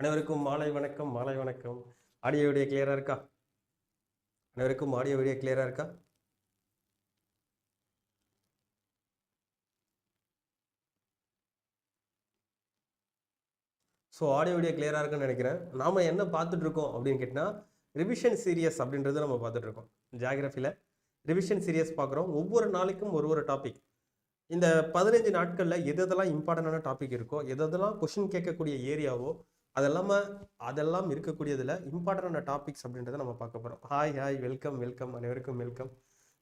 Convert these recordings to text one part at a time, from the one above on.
அனைவருக்கும் மாலை வணக்கம் மாலை வணக்கம். ஆடியோ வீடியோ கிளியராக இருக்கா? அனைவருக்கும் ஆடியோ வீடியோ கிளியராக இருக்கா? ஸோ ஆடியோ வீடியோ கிளியராக இருக்குன்னு நினைக்கிறேன். நாம் என்ன பார்த்துட்ருக்கோம் அப்படின்னு கேட்டிங்கன்னா ரிவிஷன் சீரியஸ் அப்படின்றத நம்ம பார்த்துட்ருக்கோம் ஜியாகிரஃபியில் ரிவிஷன் சீரியஸ் பார்க்குறோம். ஒவ்வொரு நாளைக்கும் ஒரு ஒரு டாபிக் இந்த பதினஞ்சு நாட்களில் எது எதெல்லாம் இம்பார்ட்டண்டான டாபிக் இருக்கோ எது எதெல்லாம் கொஷின் கேட்கக்கூடிய ஏரியாவோ அதெல்லாம அதெல்லாம் இருக்கக்கூடியதில் இம்பார்ட்டண்டான டாபிக்ஸ் அப்படின்றத நம்ம பார்க்க போகிறோம் ஹாய் ஹாய் வெல்கம் வெல்கம் அனைவருக்கும் வெல்கம்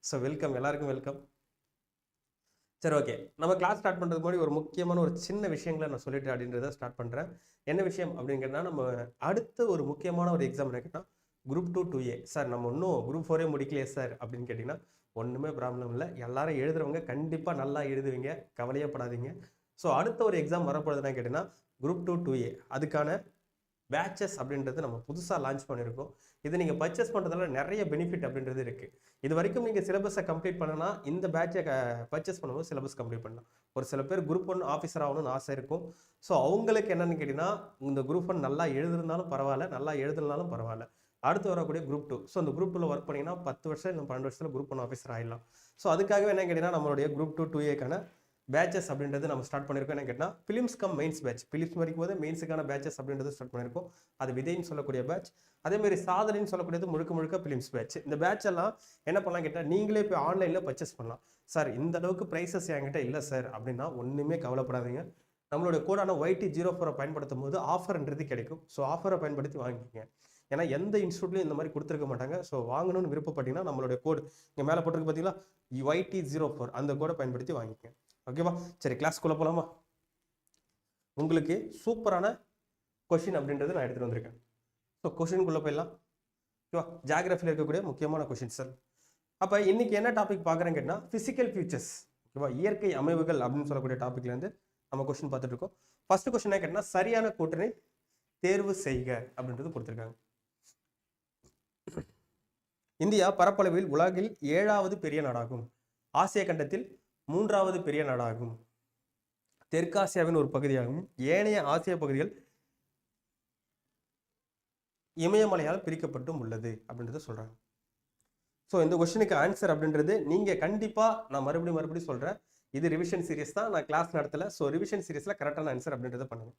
ஸோ வெல்கம் எல்லாருக்கும் வெல்கம் சரி ஓகே நம்ம கிளாஸ் ஸ்டார்ட் பண்ணுறதுக்கு முன்னாடி ஒரு முக்கியமான ஒரு சின்ன விஷயங்களை நான் சொல்லிட்டு அப்படின்றத ஸ்டார்ட் பண்ணுறேன் என்ன விஷயம் அப்படிங்கிறதுனா நம்ம அடுத்த ஒரு முக்கியமான ஒரு எக்ஸாம் என்ன கேட்டால் group two two A sir நம்ம இன்னும் குரூப் ஃபோரே முடிக்கலையே சார் அப்படின்னு கேட்டிங்கன்னா ஒன்றுமே ப்ராப்ளம் இல்லை. எல்லாரும் எழுதுறவங்க கண்டிப்பாக நல்லா எழுதுவீங்க. கவலையப்படாதீங்க ஸோ அடுத்த ஒரு எக்ஸாம் வரப்போகுதுன்னா கேட்டிங்கன்னா குரூப் டூ டூ ஏ. அதுக்கான பேட்சஸ் அப்படின்றது நம்ம புதுசாக லான்ச் பண்ணியிருக்கோம். இது நீங்கள் பர்ச்சேஸ் பண்ணுறதுல நிறைய பெனிஃபிட் அப்படின்றது இருக்குது இது வரைக்கும் நீங்கள் சிலபஸை கம்ப்ளீட் பண்ணனா இந்த பேட்சை பர்ச்சேஸ் பண்ணும்போது சிலபஸ் கம்ப்ளீட் பண்ணலாம். ஒரு சில பேர் குரூப் ஒன் ஆஃபீஸர் ஆகணும்னு ஆசை இருக்கும். ஸோ அவங்களுக்கு என்னென்னு கேட்டிங்கன்னா இந்த குரூப் ஒன் நல்லா எழுதுனாலும் பரவாயில்ல நல்லா எழுதுனாலும் பரவாயில்ல. அடுத்து வரக்கூடிய குரூப் டூ ஸோ அந்த குரூப் ஒர்க் பண்ணிங்கன்னா பத்து வருஷம் இல்லை பன்னெண்டு வருஷத்தில் குரூப் ஒன் ஆஃபீஸர் ஆகிடலாம் ஸோ அதுக்காகவே என்ன கேட்டிங்கன்னா நம்மளுடைய குரூப் டூ டூ ஏக்கான பேச்சஸ் அப்படின்றது நம்ம ஸ்டார்ட் பண்ணியிருக்கோம் என்ன கேட்டால் prelims cum mains batch prelims வரைக்கும் போது மெயின்ஸுக்கான பேச்சஸ் அப்படின்றது ஸ்டார்ட் பண்ணியிருக்கோம் அது விதைன்னு சொல்லக்கூடிய பேட்ச் அதேமாதிரி சாதனைன்னு சொல்லக்கூடியது முழுக்க முழுக்க ஃபிலிம்ஸ் பேட்ச் இந்த பேட்ச் எல்லாம் என்ன பண்ணலாம் கேட்டால் நீங்களே போய் ஆன்லைனில் பர்ச்சேஸ் பண்ணலாம். சார் இந்த அளவுக்கு ப்ரைஸஸ் என்கிட்ட இல்லை சார் அப்படின்னா ஒன்றுமே கவலைப்படாதீங்க. நம்மளோட கோடான ஒய்டி ஜீரோ ஃபோரை பயன்படுத்தும் போது ஆஃபர்ன்றது கிடைக்கும். ஸோ ஆஃபரை பயன்படுத்தி வாங்கிக்கோங்க. ஏன்னா எந்த இன்ஸ்டியூட்லையும் இந்த மாதிரி கொடுத்துருக்க மாட்டாங்க. ஸோ வாங்கணும்னு விருப்பப்பட்டீங்கன்னா நம்மளுடைய கோடு இங்கே மேலே போட்டிருக்கு பார்த்தீங்களா ஒய்டி ஜீரோ ஃபோர் அந்த கோடை பயன்படுத்தி வாங்கிக்கோங்க. ஓகேவா சரி கிளாஸ்க்குள்ளே போகலாமா உங்களுக்கு சூப்பரான கொஷின் அப்படின்றது நான் எடுத்துகிட்டு வந்திருக்கேன். ஸோ கொஷினுக்குள்ளே போயிடலாம். ஓகேவா ஜாகிரஃபியில் இருக்கக்கூடிய முக்கியமான கொஷின் சார் அப்போ இன்றைக்கி என்ன டாபிக் பார்க்குறேன்னு கேட்டால் ஃபிசிக்கல் ஃபியூச்சர்ஸ் ஓகேவா இயற்கை அமைவுகள் அப்படின்னு சொல்லக்கூடிய டாப்பிக்லேருந்து நம்ம கொஷின் பார்த்துட்டு இருக்கோம். ஃபஸ்ட்டு கொஷின் என்ன கேட்டால் சரியான கூட்டணி தேர்வு செய்க அப்படின்றது கொடுத்துருக்காங்க. இந்தியா பரப்பளவில் உலகில் ஏழாவது பெரிய நாடாகும். ஆசிய கண்டத்தில் மூன்றாவது பெரிய நாடாகும். தெற்காசியாவின் ஒரு பகுதியாகும். ஏனைய ஆசிய பகுதிகள் இமயமலையால் பிரிக்கப்பட்டும் உள்ளது அப்படின்றத சொல்கிறாங்க ஸோ இந்த கொஸ்டினுக்கு ஆன்சர் அப்படின்றது நீங்கள் கண்டிப்பாக நான் மறுபடியும் மறுபடியும் சொல்கிறேன் இது ரிவிஷன் சீரியஸ் தான். நான் கிளாஸ் நடத்தலை. ஸோ ரிவிஷன் சீரியஸில் கரெக்டான ஆன்சர் அப்படின்றத பண்ணுவேன்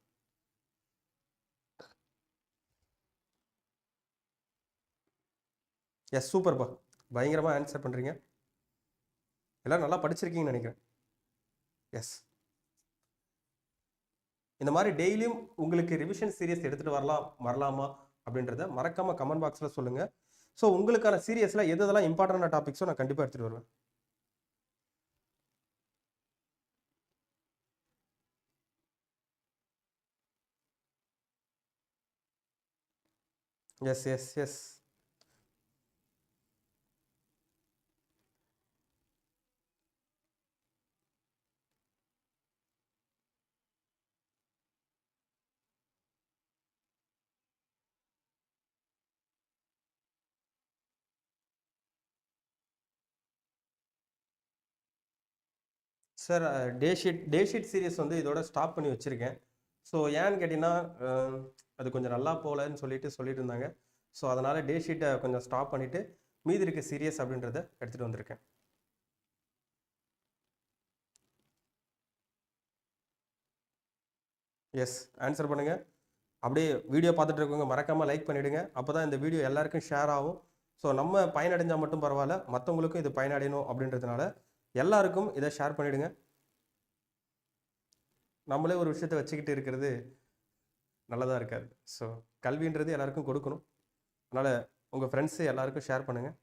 எஸ் சூப்பர்ப்பா பயங்கரமாக ஆன்சர் பண்ணுறீங்க எல்லாம் நல்லா படிச்சிருக்கீங்கன்னு நினைக்கிறேன். எஸ் இந்த மாதிரி டெய்லியும் உங்களுக்கு ரிவிஷன் சீரியஸ் எடுத்துகிட்டு வரலாம் வரலாமா அப்படின்றத மறக்காமல் கமெண்ட் பாக்ஸில் சொல்லுங்கள் ஸோ உங்களுக்கான சீரியஸில் எது எதெல்லாம் இம்பார்ட்டண்டான டாபிக்ஸோ நான் கண்டிப்பாக எடுத்துகிட்டு வருவேன். Yes yes yes sir day sheet day sheet series வந்து இதோட ஸ்டாப் பண்ணி வச்சுருக்கேன். ஸோ ஏன்னு கேட்டிங்கன்னா அது கொஞ்சம் நல்லா போகலன்னு சொல்லிட்டு சொல்லிட்டு இருந்தாங்க. ஸோ அதனால் டே ஷீட்டை கொஞ்சம் ஸ்டாப் பண்ணிவிட்டு மீதி இருக்க சீரியஸ் அப்படின்றத எடுத்துகிட்டு வந்திருக்கேன். எஸ் ஆன்சர் பண்ணுங்கள் அப்படியே வீடியோ பார்த்துட்டு இருக்கவங்க மறக்காமல் லைக் பண்ணிவிடுங்க அப்போ தான் இந்த வீடியோ எல்லாருக்கும் ஷேர் ஆகும். ஸோ நம்ம பயனடைஞ்சால் மட்டும் பரவாயில்ல. மற்றவங்களுக்கும் இது பயனடையணும் அப்படின்றதுனால எல்லாருக்கும் இதை ஷேர் பண்ணிவிடுங்க நம்மளே ஒரு விஷயத்தை வச்சுக்கிட்டு இருக்கிறது நல்லதாக இருக்காது. ஸோ கல்வின்றது எல்லாருக்கும் கொடுக்கணும். அதனால் உங்கள் ஃப்ரெண்ட்ஸு எல்லாருக்கும் ஷேர் பண்ணுங்கள்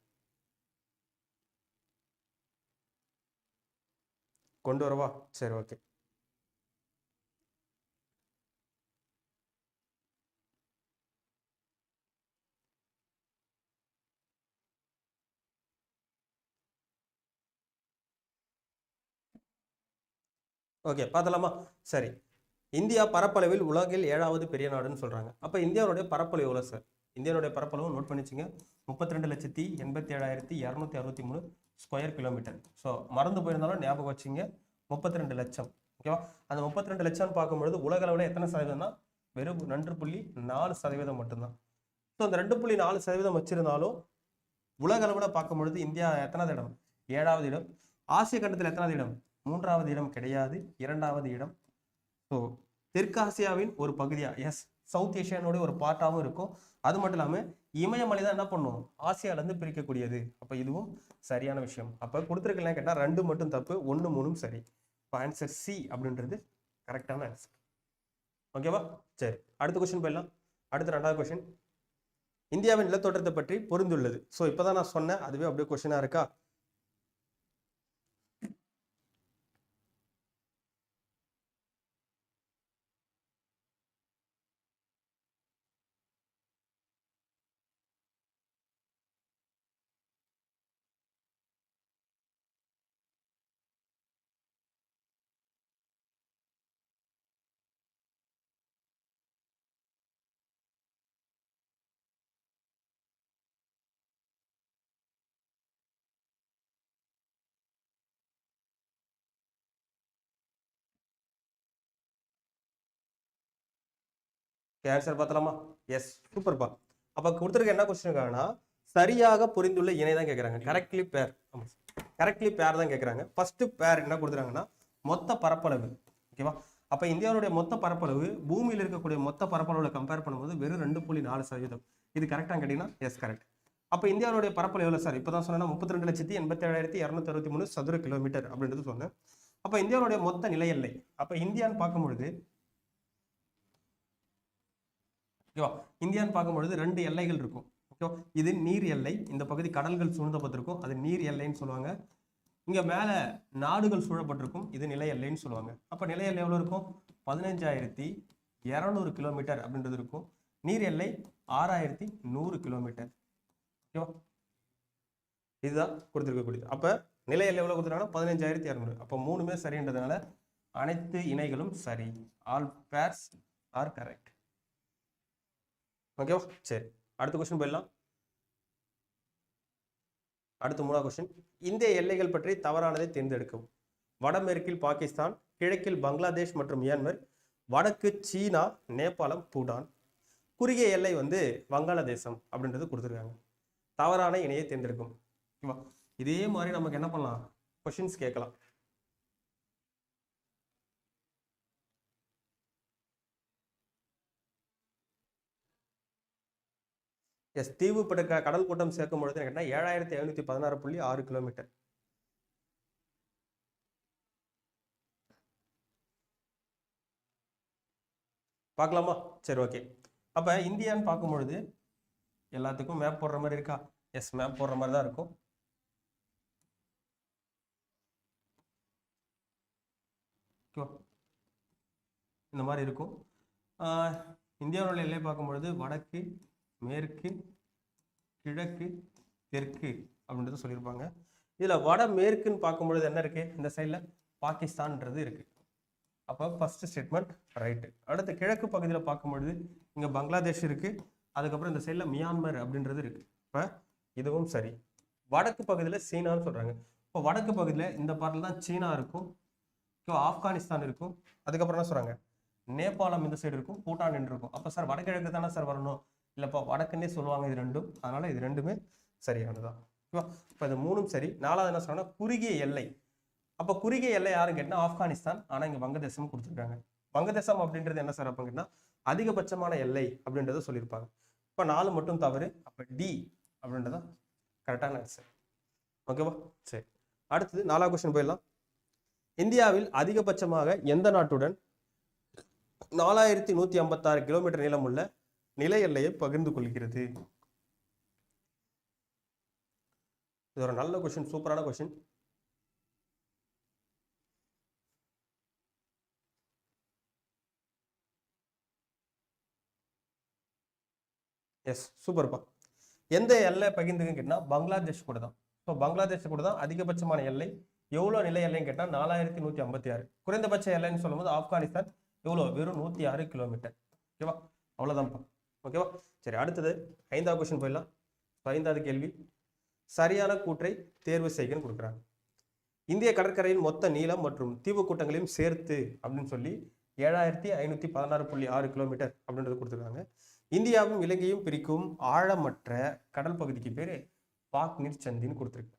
கொண்டு வரவா? சரி ஓகே ஓகே பார்த்தலாமா சரி. இந்தியா பரப்பளவில் உலகில் ஏழாவது பெரிய நாடுன்னு சொல்கிறாங்க அப்போ இந்தியாவுடைய பரப்பளவு எவ்வளோ சார்? இந்தியாவுடைய பரப்பளவு நோட் பண்ணிச்சுங்க. முப்பத்தி ரெண்டு லட்சத்தி எண்பத்தி ஏழாயிரத்தி இரநூத்தி அறுபத்தி மூணு ஸ்கொயர் கிலோமீட்டர் ஸோ மறந்து போயிருந்தாலும் ஞாபகம் வச்சுங்க. முப்பத்தி ரெண்டு லட்சம் ஓகேவா அந்த முப்பத்தி ரெண்டு லட்சம்னு பார்க்கும்பொழுது உலக அளவில் எத்தனை சதவீதம்னா வெறும் ரெண்டு புள்ளி நாலு சதவீதம் மட்டும்தான். ஸோ அந்த ரெண்டு புள்ளி நாலு சதவீதம் வச்சிருந்தாலும் உலக அளவில் பார்க்கும் பொழுது இந்தியா எத்தனாவது இடம்? ஏழாவது இடம். ஆசிய கண்டத்தில் எத்தனாவது இடம்? மூன்றாவது இடம் கிடையாது. இரண்டாவது இடம் ஸோ தெற்காசியாவின் ஒரு பகுதியாக எஸ் சவுத் ஏஷியானுடைய ஒரு பார்ட்டாகவும் இருக்கும். அது மட்டும் இல்லாமல் இமயமலை தான் என்ன பண்ணும்? ஆசியாவிலேருந்து பிரிக்கக்கூடியது. அப்போ இதுவும் சரியான விஷயம். அப்போ கொடுத்துருக்கலாம் கேட்டால் ரெண்டு மட்டும் தப்பு ஒன்று மூணும் சரி. இப்போ ஆன்சர் சி அப்படின்றது கரெக்டான ஆன்சர் ஓகேவா சரி. அடுத்த கொஸ்டின் போயிடலாம். அடுத்த ரெண்டாவது கொஸ்டின் இந்தியாவின் நிலத்தோற்றத்தை பற்றி பொருந்துள்ளது. ஸோ இப்போ தான் நான் சொன்னேன். அதுவே அப்படியே கொஸ்டினாக இருக்கா? ஆன்சர் பார்த்தலாமா எஸ் சூப்பர்ப்பா அப்போ கொடுத்துருக்க என்ன கொஸ்டின் இருக்காங்கன்னா சரியாக புரிந்துள்ள இணை தான் கேட்குறாங்க கரெக்ட்லி பேர் ஆமாம் கரெக்ட்லி பேர் தான் கேட்குறாங்க ஃபர்ஸ்ட் பேர் என்ன கொடுத்துருக்காங்கன்னா மொத்த பரப்பளவு. ஓகேவா அப்போ இந்தியாவுடைய மொத்த பரப்பளவு பூமியில் இருக்கக்கூடிய மொத்த பரப்பளவில் கம்பேர் பண்ணும்போது வெறும் ரெண்டு புள்ளி நாலு சதவீதம். இது கரெக்டாக கேட்டிங்கன்னா எஸ் கரெக்ட் அப்போ இந்தியாவுடைய பரப்பளவு எவ்வளோ சார் இப்போ தான் சொன்னால் முப்பத்தி ரெண்டு லட்சத்தி எண்பத்தி ஏழாயிரத்தி இரநூத்தி அறுபத்தி மூணு சதுர கிலோமீட்டர் அப்படின்றது சொன்னேன். அப்போ இந்தியாவுடைய மொத்த நிலை எல்லை அப்போ இந்தியான்னு பார்க்கும்பொழுது ஓகேவா? இந்தியான்னு பார்க்கும்பொழுது ரெண்டு எல்லைகள் இருக்கும். ஓகேவா? இது நீர் எல்லை. இந்த பகுதி கடல்கள் சூழ்ந்தப்பட்டிருக்கும். அது நீர் எல்லைன்னு சொல்லுவாங்க. இங்கே மேலே நாடுகள் சூழப்பட்டிருக்கும். இது நிலை எல்லைன்னு சொல்லுவாங்க. அப்போ நிலை எல்லை எவ்வளோ இருக்கும்? பதினஞ்சாயிரத்தி இரநூறு கிலோமீட்டர் அப்படின்றது இருக்கும். நீர் எல்லை ஆறாயிரத்தி நூறு கிலோமீட்டர். ஓகேவா? இதுதான் கொடுத்துருக்கக்கூடியது. அப்போ நிலை எல்லை எவ்வளோ கொடுத்துருக்காங்கன்னா? பதினஞ்சாயிரத்தி இரநூறு. அப்போ மூணுமே சரின்றதுனால அனைத்து இணைகளும் சரி. ஆல் பேர்ஸ் ஆர் கரெக்ட் ஓகேவா சரி. அடுத்த கொஸ்டின் போயிடலாம். அடுத்த மூணாவது கொஸ்டின் இந்திய எல்லைகள் பற்றி தவறானதை தேர்ந்தெடுக்கவும். வடமேற்கில் பாகிஸ்தான் கிழக்கில் பங்களாதேஷ் மற்றும் மியான்மர் வடக்கு சீனா நேபாளம் பூடான். குறுகிய எல்லை வந்து வங்காளதேசம் அப்படின்றது கொடுத்துருக்காங்க. தவறான இணையை தேர்ந்தெடுக்கும். ஓகேவா இதே மாதிரி நமக்கு என்ன பண்ணலாம்? கொஷின்ஸ் கேட்கலாம். எஸ் தீவு படுக்க கடல் கூட்டம் சேர்க்கும் பொழுது கேட்டால் ஏழாயிரத்தி ஐநூற்றி பதினாறு புள்ளி ஆறு கிலோமீட்டர் பார்க்கலாமா? சரி ஓகே அப்போ இந்தியான்னு பார்க்கும்பொழுது எல்லாத்துக்கும் மேப் போடுற மாதிரி இருக்கா? எஸ் மேப் போடுற மாதிரி தான் இருக்கும். இந்த மாதிரி இருக்கும். இந்தியாவில் இந்தியாவுடைய எல்லை பார்க்கும்பொழுது வடக்கு மேற்கு கிழக்கு தெற்கு அப்படின்றது சொல்லியிருப்பாங்க. இதில் வட மேற்குன்னு பார்க்கும்பொழுது என்ன இருக்கு? இந்த சைடில் பாகிஸ்தான்ன்றது இருக்குது அப்போ ஃபஸ்ட்டு ஸ்டேட்மெண்ட் ரைட்டு அடுத்து கிழக்கு பகுதியில் பார்க்கும்பொழுது இங்கே பங்களாதேஷ் இருக்குது அதுக்கப்புறம் இந்த சைடில் மியான்மர் அப்படின்றது இருக்கு. இப்போ இதுவும் சரி. வடக்கு பகுதியில் சீனான்னு சொல்கிறாங்க இப்போ வடக்கு பகுதியில் இந்த பாட்டில் தான் சீனா இருக்கும். இப்போ ஆப்கானிஸ்தான் இருக்கும். அதுக்கப்புறம் என்ன சொல்கிறாங்க நேபாளம் இந்த சைடு இருக்கும். பூட்டான் இருக்கும். அப்போ சார் வடகிழக்கு தானே சார் வரணும்? இல்லைப்பா வடக்குன்னே சொல்லுவாங்க இது ரெண்டும். அதனால இது ரெண்டுமே சரியானதான் ஓகேவா இப்போ இது மூணும் சரி. நாலாவது என்ன சொன்னால் குறுகிய எல்லை. அப்போ குறுகிய எல்லை யாரும் கேட்டால் ஆப்கானிஸ்தான். ஆனால் இங்கே வங்கதேசம் கொடுத்துருக்காங்க. வங்கதேசம் அப்படின்றது என்ன சார் அப்போ கேட்டால் அதிகபட்சமான எல்லை அப்படின்றத சொல்லியிருப்பாங்க. இப்போ நாலு மட்டும் தவறு. அப்போ டி அப்படின்றத கரெக்டான ஆன்சர் ஓகேவா சரி. அடுத்தது நாலாவது கொஸ்டின் போயிடலாம். இந்தியாவில் அதிகபட்சமாக எந்த நாட்டுடன் நாலாயிரத்தி நூற்றி ஐம்பத்தாறு கிலோமீட்டர் நீளமுள்ள நில எல்லையை பகிர்ந்து கொள்கிறது. இது ஒரு நல்ல கொஸ்டின் சூப்பரான கொஸ்டின் எஸ் சூப்பர்ப்பா எந்த எல்லை பகிர்ந்துக்குன்னு கேட்டால் பங்களாதேஷ் கூட தான். ஸோ பங்களாதேஷ் கூட தான் அதிகபட்சமான எல்லை. எவ்வளோ நிலை எல்லைன்னு கேட்டால் நாலாயிரத்தி நூற்றி ஐம்பத்தி ஆறு. குறைந்தபட்ச எல்லைன்னு சொல்லும்போது ஆப்கானிஸ்தான் எவ்வளோ? வெறும் நூற்றி ஆறு கிலோமீட்டர் ஓகேவா அவ்வளோதான்ப்பா ஓகேவா? சரி அடுத்தது ஐந்தாவது கொஸ்டின் போயிடலாம். ஐந்தாவது கேள்வி. சரியான கூற்றை தேர்வு செய்கன்னு கொடுக்குறாங்க. இந்திய கடற்கரையின் மொத்த நீளம் மற்றும் தீவு கூட்டங்களையும் சேர்த்து அப்படின்னு சொல்லி ஏழாயிரத்தி ஐநூற்றி பதினாறு புள்ளி ஆறு கிலோமீட்டர் அப்படின்றது கொடுத்துருக்காங்க. இந்தியாவும் இலங்கையும் பிரிக்கும் ஆழமற்ற கடல் பகுதிக்கு பேர் பாக் நீர் சந்தின்னு கொடுத்துருக்கு.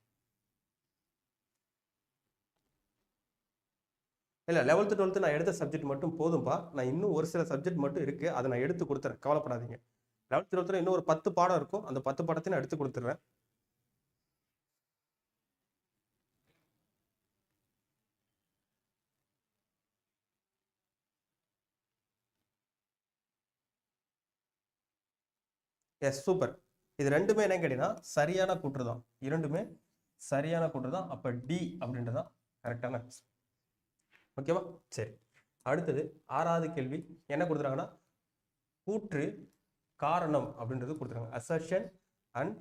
இல்லை லெவல்த்து டுவெல்த்து நான் எடுத்த சப்ஜெக்ட் மட்டும் போதும்பா. நான் இன்னும் ஒரு சில சப்ஜெக்ட் மட்டும் இருக்குது அதை நான் எடுத்து கொடுத்துறேன். கவலைப்படாதீங்க. லெவல்த்து டுவெல்த்தில் இன்னும் ஒரு பத்து பாடம் இருக்கும். அந்த பத்து பாடத்தையும் நான் எடுத்து கொடுத்துட்றேன் எஸ் சூப்பர் இது ரெண்டுமே என்ன கேட்டீங்கன்னா சரியான கூற்று தான். இரண்டுமே சரியான கூற்று தான். அப்போ டி அப்படின்றதான் கரெக்டான ஓகேவா? சரி. அடுத்தது ஆறாவது கேள்வி. என்ன கொடுத்துருக்காங்கன்னா கூற்று காரணம் அப்படின்றது கொடுத்துருக்காங்க. அசர்ஷன் அண்ட்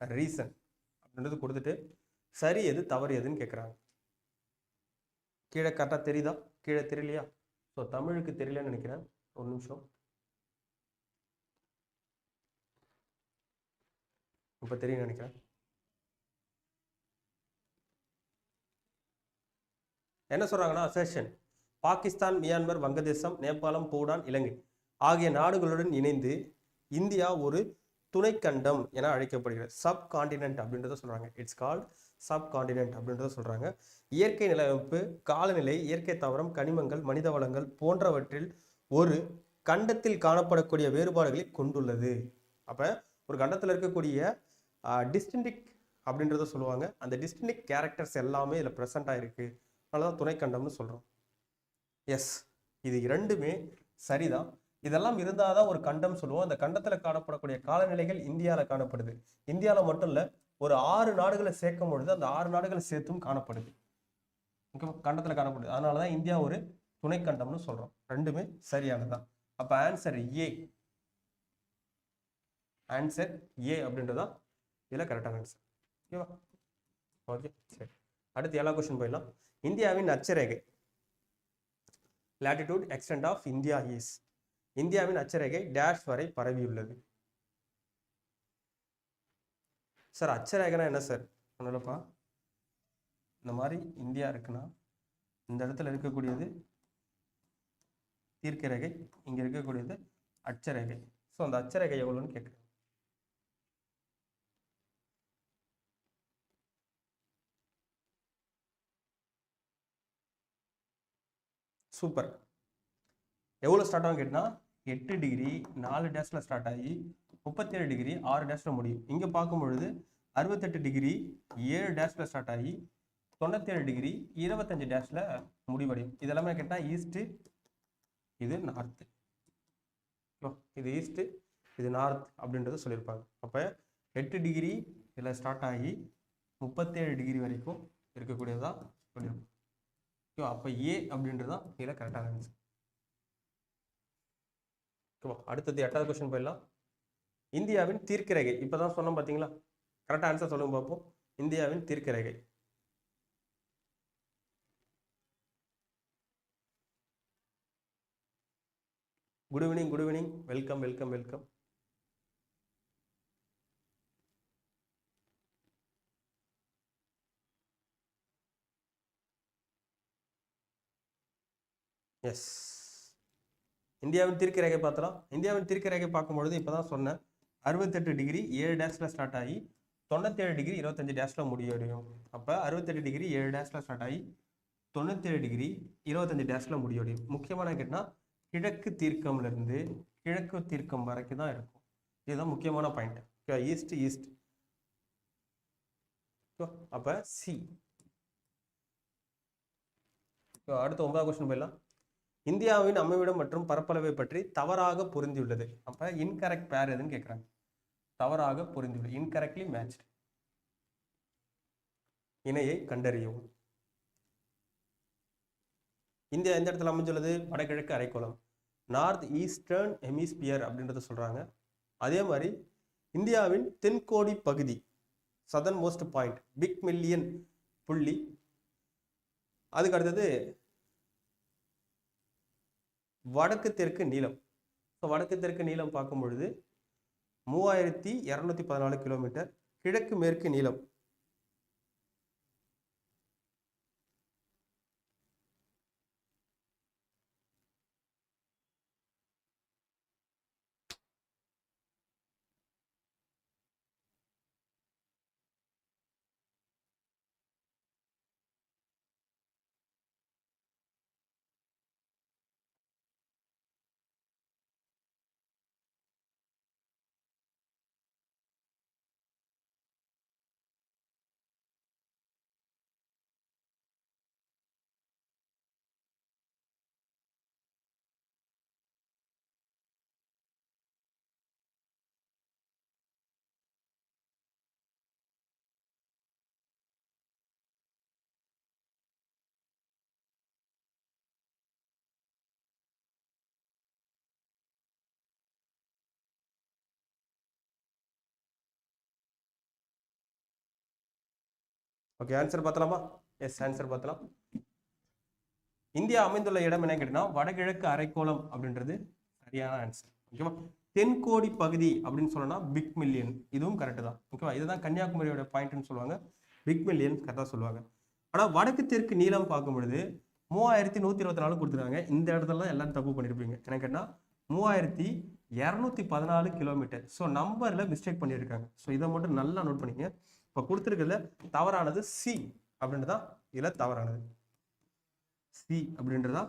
ரீசன் அப்படின்றது கொடுத்துட்டு சரி எது தவறு எதுன்னு கேட்குறாங்க கீழே கரெக்டாக தெரியுதா? கீழே தெரியலையா? ஸோ தமிழுக்கு தெரியலன்னு நினைக்கிறேன். ஒரு நிமிஷம். இப்போ தெரியும் நினைக்கிறேன். என்ன சொல்கிறாங்கன்னா அசர்ஷன் பாகிஸ்தான் மியான்மர் வங்கதேசம் நேபாளம் பூடான் இலங்கை ஆகிய நாடுகளுடன் இணைந்து இந்தியா ஒரு துணைக்கண்டம் என அழைக்கப்படுகிறது. சப் காண்டினென்ட் அப்படின்றத சொல்கிறாங்க இட்ஸ் கால்ட் சப் காண்டினென்ட் அப்படின்றத சொல்கிறாங்க இயற்கை நிலவமைப்பு காலநிலை இயற்கை தாவரம் கனிமங்கள் மனித வளங்கள் போன்றவற்றில் ஒரு கண்டத்தில் காணப்படக்கூடிய வேறுபாடுகளை கொண்டுள்ளது. அப்போ ஒரு கண்டத்தில் இருக்கக்கூடிய டிஸ்டின்டிக் அப்படின்றத சொல்லுவாங்க. அந்த டிஸ்டின்டிக் கேரக்டர்ஸ் எல்லாமே இதில் ப்ரெசென்ட் இருக்குது அதனால தான் துணைக்கண்டம்னு சொல்கிறோம் எஸ் இது இரண்டுமே சரிதான். இதெல்லாம் இருந்தால் தான் ஒரு கண்டம் சொல்லுவோம். அந்த கண்டத்தில் காணப்படக்கூடிய காலநிலைகள் இந்தியாவில் காணப்படுது. இந்தியாவில் மட்டும் இல்லை ஒரு ஆறு நாடுகளை சேர்க்கும் பொழுது அந்த ஆறு நாடுகளை சேர்த்தும் காணப்படுது. கண்டத்துல கண்டத்தில் காணப்படுது. அதனால தான் இந்தியா ஒரு துணைக்கண்டம்னு சொல்கிறோம் ரெண்டுமே சரியானதுதான். அப்போ ஆன்சர் ஏ ஆன்சர் ஏ அப்படின்றதான் இதில் கரெக்டான ஆன்சர் ஓகேவா ஓகே சரி. அடுத்து ஏழாம் கொஸ்டின் போயிடலாம். இந்தியாவின் அச்சரேகை. Latitude extent of India is இந்தியாவின் அச்சரேகை டேஷ் வரை பரவியுள்ளது. சார் அச்சரேகைனா என்ன சார் ஒன்றும்ப்பா இந்த மாதிரி இந்தியா இருக்குன்னா இந்த இடத்துல இருக்கக்கூடியது தீர்க்க ரேகை இங்கே இருக்கக்கூடியது அச்சரேகை. ஸோ அந்த அச்சரேகை எவ்வளோன்னு கேட்குறேன். சூப்பர். எவ்வளோ ஸ்டார்ட் ஆகும் கேட்டினா எட்டு டிகிரி நாலு டேஸில் ஸ்டார்ட் ஆகி முப்பத்தேழு டிகிரி ஆறு டேஸில் முடியும். இங்கே பார்க்கும் பொழுது அறுபத்தெட்டு டிகிரி ஏழு டேஸில் ஸ்டார்ட் ஆகி தொண்ணூத்தேழு டிகிரி இருபத்தஞ்சு டேஸில் முடிவடையும். இதெல்லாமே கேட்டால் ஈஸ்ட்டு இது நார்த்து இது ஈஸ்ட்டு இது நார்த் அப்படின்றத சொல்லியிருப்பாங்க. அப்போ எட்டு டிகிரி இதில் ஸ்டார்ட் ஆகி முப்பத்தேழு டிகிரி வரைக்கும் இருக்கக்கூடியதாக சொல்லியிருப்பாங்க. ஓகேவா அப்போ ஏ அப்படின்றது தான் இதில் கரெக்டாக ஆன்சர் ஓகேவா அடுத்தது எட்டாவது கொஸ்டின் போயிடலாம். இந்தியாவின் தீர்க்கரேகை இப்போ தான் சொன்னோம் பார்த்தீங்களா கரெக்டாக ஆன்சர் சொல்லுங்க பார்ப்போம் இந்தியாவின் தீர்க்கரேகை good evening good evening welcome welcome welcome yes இந்தியாவின் தீர்க்க ரேகை பார்த்தலாம் இந்தியாவின் தீர்க்க ரேகை பார்க்கும்பொழுது இப்போ தான் சொன்னேன். அறுபத்தெட்டு டிகிரி ஏழு டேஸில் ஸ்டார்ட் ஆகி தொண்ணூத்தேழு டிகிரி இருபத்தஞ்சு டேஸில் முடிவடையும் அப்போ அறுபத்தெட்டு டிகிரி ஏழு டேஸில் ஸ்டார்ட் ஆகி தொண்ணூத்தேழு டிகிரி இருபத்தஞ்சு டேஸில் முடிவடையும் முக்கியமான கேட்டால் கிழக்கு தீர்க்கம்லேருந்து கிழக்கு தீர்க்கம் வரைக்கும் தான் இருக்கும். இதுதான் முக்கியமான பாயிண்ட் ஈஸ்ட் ஈஸ்ட் அப்போ சி அடுத்த ஒன்பதாம் கொஸ்டின் போயிடலாம். இந்தியாவின் அமைவிடம் மற்றும் பரப்பளவை பற்றி தவறாக பொருந்தியுள்ளது. அப்ப இன்கரெக்ட் பேர் எதுன்னு கேட்குறாங்க தவறாக பொருந்தியுள்ளது இன்கரெக்ட்லி மேட்ச்டு இணையை கண்டறியவும். இந்தியா எந்த இடத்துல அமைஞ்சுள்ளது வடகிழக்கு அரைக்கோளம். நார்த் ஈஸ்டர்ன் ஹெமிஸ்பியர் அப்படின்றத சொல்றாங்க. அதே மாதிரி இந்தியாவின் தென்கோடி பகுதி சதர்ன் மோஸ்ட் பாயிண்ட் பிக் மில்லியன் புள்ளி. அதுக்கு அடுத்தது வடக்கு தெற்கு நீளம். ஸோ வடக்கு தெற்கு நீளம் பார்க்கும் பொழுது மூவாயிரத்தி இரநூத்தி பதினாலு கிலோமீட்டர் கிழக்கு மேற்கு நீளம். ஓகே ஆன்சர் பார்த்தலாமா? எஸ் ஆன்சர் பார்த்தலாம். இந்தியா அமைந்துள்ள இடம் என்ன கேட்டீங்கன்னா வடகிழக்கு அரைக்கோளம் அப்படின்றது சரியான ஆன்சர் ஓகேவா தென்கோடி பகுதி அப்படின்னு சொல்லணும்னா பிக் மில்லியன் இதுவும் கரெக்டு தான். ஓகேவா இதுதான் கன்னியாகுமரியோட பாயிண்ட்னு சொல்லுவாங்க. பிக் மில்லியன் கரெக்டாக சொல்லுவாங்க. ஆனால் வடக்கு தெற்கு நீளம் பார்க்கும் பொழுது மூவாயிரத்தி நூற்றி இருபத்தி நாலு கொடுத்துருக்காங்க. இந்த இடத்துல எல்லாரும் தப்பு பண்ணியிருப்பீங்க என்ன கேட்டால் மூவாயிரத்தி இரநூத்தி பதினாலு கிலோமீட்டர் ஸோ நம்பரில் மிஸ்டேக் பண்ணியிருக்காங்க ஸோ இதை மட்டும் நல்லா நோட் பண்ணிக்கங்க. இப்போ கொடுத்துருக்குதுல தவறானது சி அப்படின்றது தான் இதில் தவறானது? சி அப்படின்றதா?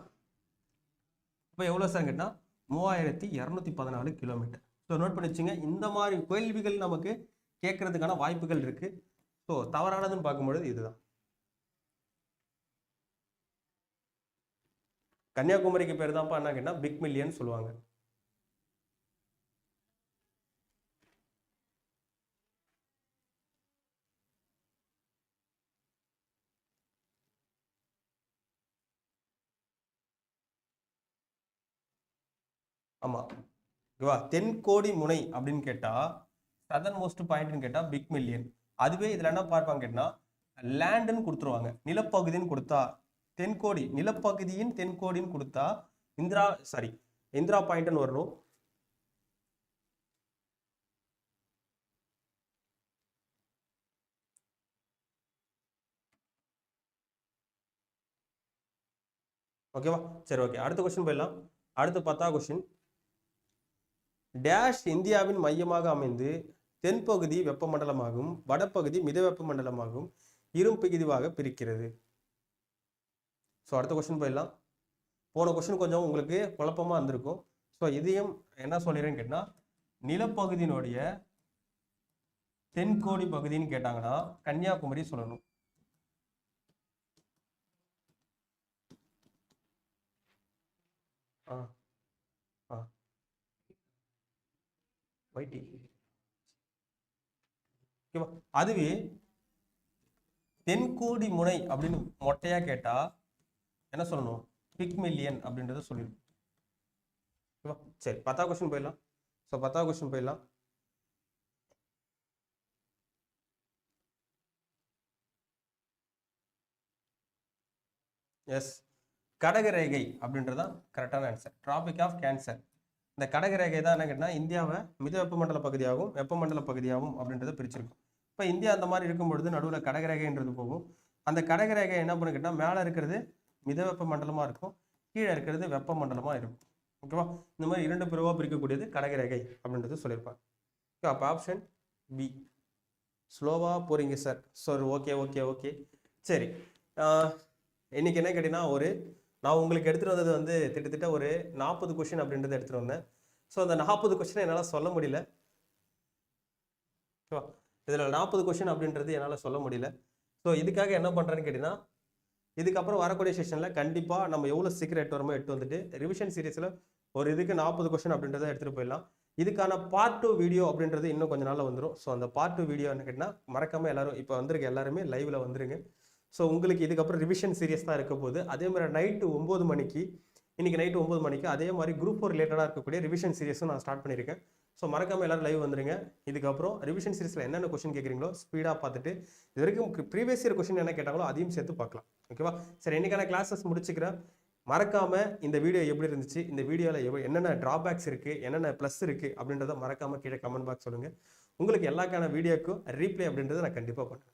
இப்போ எவ்வளோ சார் கேட்டால் மூவாயிரத்தி இரநூத்தி பதினாலு கிலோமீட்டர் ஸோ நோட் பண்ணி வச்சுங்க. இந்த மாதிரி கேள்விகள் நமக்கு கேட்கறதுக்கான வாய்ப்புகள் இருக்கு. ஸோ தவறானதுன்னு பார்க்கும்பொழுது இதுதான். கன்னியாகுமரிக்கு பேர் தான்ப்பா என்ன கேட்டால் பிக் மில்லியன் சொல்லுவாங்க. ஆமாம் ஓகேவா தென்கோடி முனை அப்படின்னு கேட்டால் சதன் மோஸ்ட் பாயிண்ட்னு கேட்டால் பிக் மில்லியன் அதுவே இதில் என்ன பார்ப்பாங்க கேட்டால் லேண்டுன்னு கொடுத்துருவாங்க. நிலப்பகுதின்னு கொடுத்தா தென்கோடி நிலப்பகுதியின் தென்கோடின்னு கொடுத்தா இந்திரா சாரி இந்திரா பாயிண்ட்னு வரணும். ஓகேவா சரி ஓகே அடுத்த கொஸ்டின் போயிடலாம். அடுத்து பத்தா கொஸ்டின் டேஷ் இந்தியாவின் மையமாக அமைந்து தென்பகுதி வெப்பமண்டலமாகவும் வடப்பகுதி மித வெப்பமண்டலமாகவும் இரும்பிகிதிவாக பிரிக்கிறது. ஸோ அடுத்த கொஸ்டின் போயிடலாம். போன கொஸ்டின் கொஞ்சம் உங்களுக்கு குழப்பமாக இருந்திருக்கும். ஸோ இதையும் என்ன சொல்லிடுறேன்னு கேட்டால் நிலப்பகுதியினுடைய தென்கோடி பகுதின்னு கேட்டாங்கன்னா கன்னியாகுமரி சொல்லணும். ஆ. ஒய்டி ஓகேவா அதுவே தென்கோடி முனை அப்படின்னு மொட்டையா கேட்டா என்ன சொல்லணும்? பிக் மில்லியன் அப்படின்றத சொல்லிடும். ஓகேவா சரி பத்தா கொஸ்டின் போயிடலாம். ஸோ பத்தாவது கொஸ்டின் போயிடலாம். எஸ் கடகரேகை அப்படின்றதான் கரெக்டான ஆன்சர் டிராபிக் ஆஃப் கேன்சர் இந்த கடகரேகை தான் என்ன கேட்டால் இந்தியாவை மித வெப்பமண்டல பகுதியாகவும் வெப்பமண்டல பகுதியாகவும் அப்படின்றத பிரிச்சிருக்கும். இப்போ இந்தியா அந்த மாதிரி இருக்கும் பொழுது நடுவில் கடகரேகைன்றது போகும். அந்த கடகரேகை என்ன பண்ணு கேட்டால் மேலே இருக்கிறது மித வெப்பமண்டலமாக இருக்கும் கீழே இருக்கிறது வெப்பமண்டலமாக இருக்கும். ஓகேவா இந்த மாதிரி இரண்டு பிரிவாக பிரிக்கக்கூடியது கடகரேகை அப்படின்றது சொல்லியிருப்பாங்க. ஓகே அப்போ ஆப்ஷன் பி ஸ்லோவாக போகிறீங்க sir sir okay okay okay சரி. இன்றைக்கி இன்னைக்கு என்ன கேட்டிங்கன்னா ஒரு நான் உங்களுக்கு எடுத்துகிட்டு வந்தது வந்து திட்டத்திட்ட ஒரு நாற்பது கொஷின் அப்படின்றத எடுத்துகிட்டு வந்தேன். ஸோ அந்த நாற்பது கொஷினை என்னால் சொல்ல முடியல. ஓகேவா இதில் நாற்பது கொஷின் அப்படின்றது என்னால் சொல்ல முடியல. ஸோ இதுக்காக என்ன பண்ணுறேன்னு கேட்டிங்கன்னா இதுக்கப்புறம் வரக்கூடிய செஷனில் கண்டிப்பாக நம்ம எவ்வளோ சீக்கிரம் எட்டு வரமோ எட்டு வந்துட்டு ரிவிஷன் சீரீஸில் ஒரு இதுக்கு நாற்பது கொஷின் அப்படின்றத எடுத்துகிட்டு போயிடலாம். இதுக்கான பார்ட் டூ வீடியோ அப்படின்றது இன்னும் கொஞ்ச நாளில் வந்துடும் ஸோ அந்த பார்ட் டூ வீடியோ என்ன கேட்டிங்கன்னா மறக்காமல் எல்லோரும் இப்போ வந்திருக்க எல்லாருமே லைவில் வந்துருங்க. ஸோ உங்களுக்கு இதுக்கப்புறம் ரிவிஷன் சீரியஸ் தான் இருக்க போகுது. அதே மாதிரி நைட்டு ஒம்பது மணிக்கு இன்றைக்கி நைட்டு ஒம்பது மணிக்கு அதே மாதிரி குரூப் ஃபோர் ரிலேட்டடாக இருக்கக்கூடிய ரிவிஷன் சீரியஸும் நான் ஸ்டார்ட் பண்ணியிருக்கேன். ஸோ மறக்காமல் எல்லாரும் லைவ் வந்துருங்க. இதுக்கப்புறம் ரிவிஷன் சீரிஸில் என்னென்ன கொஸ்டின் கேட்குறீங்களோ ஸ்பீடாக பார்த்துட்டு இது வரைக்கும் ப்ரீவியஸ் இயர் கொஸ்டின் என்ன கேட்டாங்களோ அதையும் சேர்த்து பார்க்கலாம். ஓகேவா சரி இன்றைக்கான கிளாஸஸ் முடிச்சுக்கிறேன். மறக்காமல் இந்த வீடியோ எப்படி இருந்துச்சு இந்த வீடியோவில் எவ்வளோ என்னென்ன ட்ராபேக்ஸ் இருக்குது என்னென்ன ப்ளஸ் இருக்குது அப்படின்றத மறக்காமல் கீழே கமெண்ட் பாக்ஸ் சொல்லுங்கள் உங்களுக்கு எல்லாக்கான வீடியோக்கும் ரீப்ளே அப்படின்றத நான் கண்டிப்பாக பண்ணுறேன்